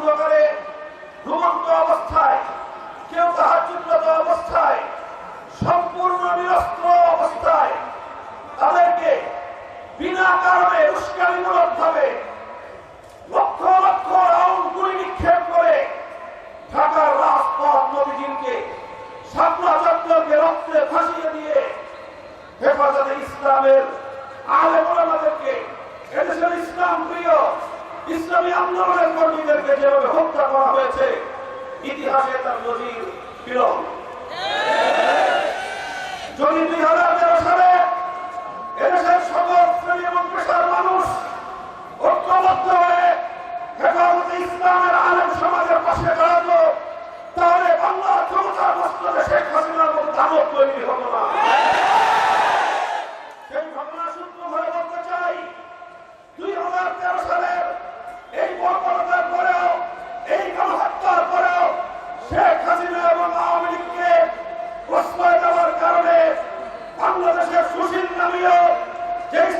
অন্ধকারে ঘুমন্ত অবস্থায়, কেউ তাহাজুদ্রত অবস্থায়, সম্পূর্ণ নিরস্ত্র অবস্থায়, তাদেরকে বিনা কারণে উস্কানিমূলক ভাবে লক্ষ লক্ষ রাউন্ড গুলি নিক্ষেপ করে ঢাকার রাজপথ নবীজিনকে চত্বরকে রক্তে ভাসিয়ে দিয়ে হেফাজতে ইসলামের আলেম ওলামাদেরকে এদেশের ইসলাম প্রিয় ইসলামী আন্দোলনের কর্মীদেরকে যেভাবে হত্যা করা হয়েছে ইতিহাসে তার নজির বিরল। যদি দুই হাজার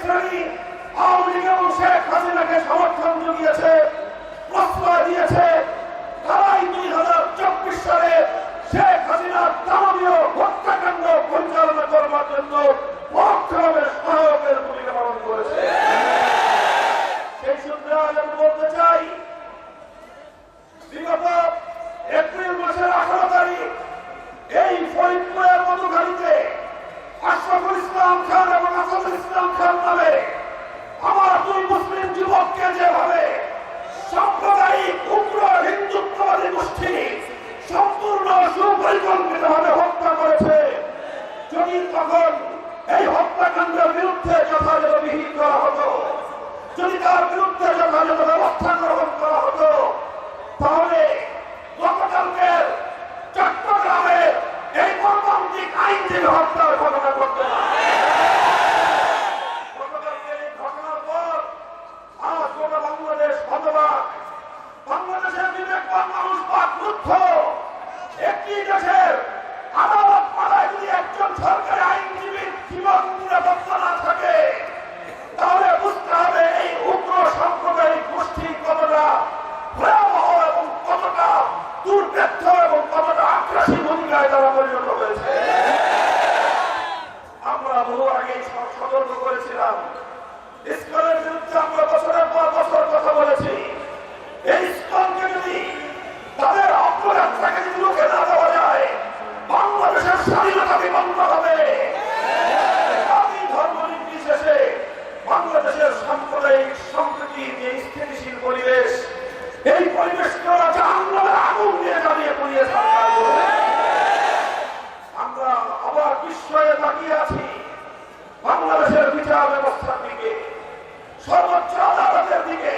আওয়ামী লীগ এবং শেখ হাসিনাকে সমর্থন জুগিয়েছে প্রশ্রয় দিয়েছে। তার বিরুদ্ধে যথাযথ ব্যবস্থা গ্রহণ করা হতো তাহলে গতকালকের চট্টগ্রামের এই মর্মান্তিক আইনজীবী হত্যার দুর্বৃত্ত এবং কতটা আক্রাসী ভূমিকায় তারা পরিণত হয়েছে। আমরা বহু আগে সতর্ক করেছিলাম। ইস্কনের বিরুদ্ধে আমরা বছরের পর বছর কথা বলেছি। এই ইস্কনকে আবার বিস্ময়ে তাকিয়ে আছি। বাংলাদেশের বিচার ব্যবস্থার দিকে সর্বোচ্চ আদালতের দিকে।